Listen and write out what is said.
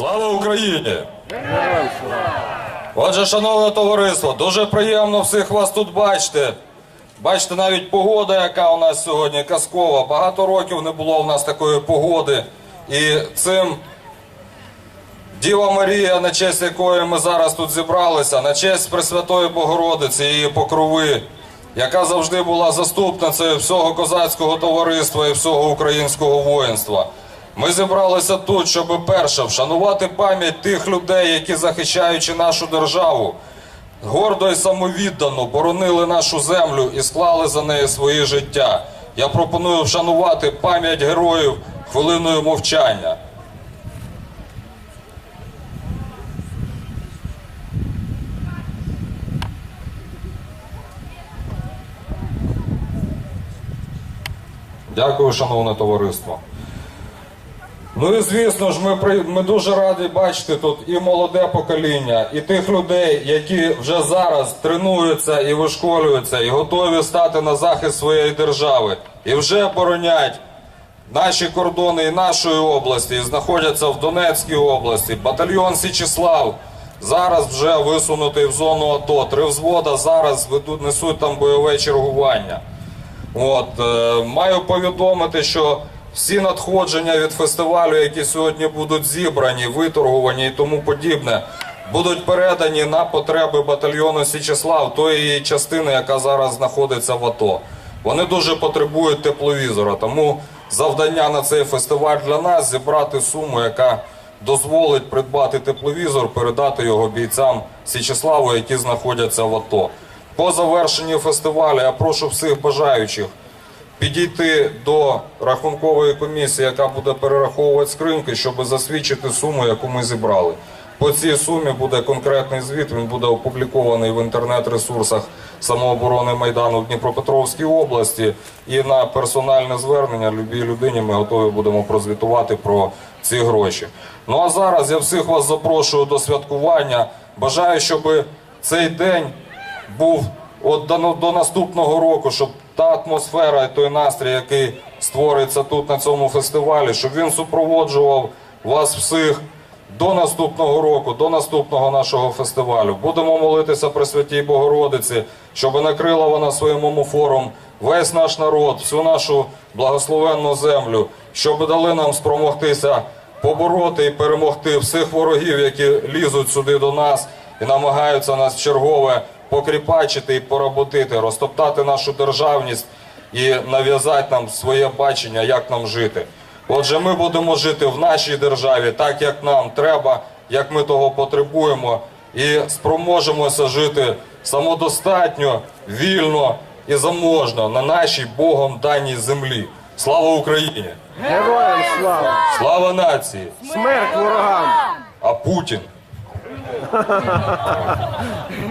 Слава Україні! Отже, шановне товариство, дуже приємно всіх вас тут бачити. Бачите, навіть погода, яка у нас сьогодні казкова. Багато років не було у нас такої погоди. І цим Діва Марія, на честь якої ми зараз тут зібралися, на честь Пресвятої Богородиці, її покрови, яка завжди була заступницею всього козацького товариства і всього українського воїнства. Ми зібралися тут, щоб перше вшанувати пам'ять тих людей, які, захищаючи нашу державу, гордо і самовіддано боронили нашу землю і склали за неї своє життя. Я пропоную вшанувати пам'ять героїв хвилиною мовчання. Дякую, шановне товариство. Ну і звісно ж, ми, при- ми дуже раді бачити тут і молоде покоління, і тих людей, які вже зараз тренуються і вишколюються, і готові стати на захист своєї держави, і вже боронять наші кордони і нашої області, і знаходяться в Донецькій області. Батальйон Січислав зараз вже висунутий в зону АТО. Три взвода зараз ведуть, несуть там бойове чергування. От, е, маю повідомити, що всі надходження від фестивалю, які сьогодні будуть зібрані, виторговані і тому подібне, будуть передані на потреби батальйону Січеслав, тої частини, яка зараз знаходиться в АТО. Вони дуже потребують тепловізора, тому завдання на цей фестиваль для нас зібрати суму, яка дозволить придбати тепловізор, передати його бійцям Січеславу, які знаходяться в АТО. По завершенні фестивалю я прошу всіх бажаючих підійти до рахункової комісії, яка буде перераховувати скриньки, щоб засвідчити суму, яку ми зібрали. По цій сумі буде конкретний звіт. Він буде опублікований в інтернет-ресурсах самооборони Майдану в Дніпропетровській області. І на персональне звернення любій людині ми готові будемо прозвітувати про ці гроші. Ну а зараз я всіх вас запрошую до святкування. Бажаю, щоб цей день був от до, до наступного року, щоб та атмосфера і той настрій, який створиться тут на цьому фестивалі, щоб він супроводжував вас всіх до наступного року, до наступного нашого фестивалю. Будемо молитися при святій Богородиці, щоб накрила вона своїм омофором весь наш народ, всю нашу благословенну землю, щоб дали нам спромогтися побороти і перемогти всіх ворогів, які лізуть сюди до нас і намагаються нас чергове покріпачити і поработити, розтоптати нашу державність і нав'язати нам своє бачення, як нам жити. Отже, ми будемо жити в нашій державі так, як нам треба, як ми того потребуємо, і спроможемося жити самодостатньо, вільно і заможно на нашій Богом даній землі. Слава Україні! Героям слава! Слава нації! Смерть ворогам! А Путін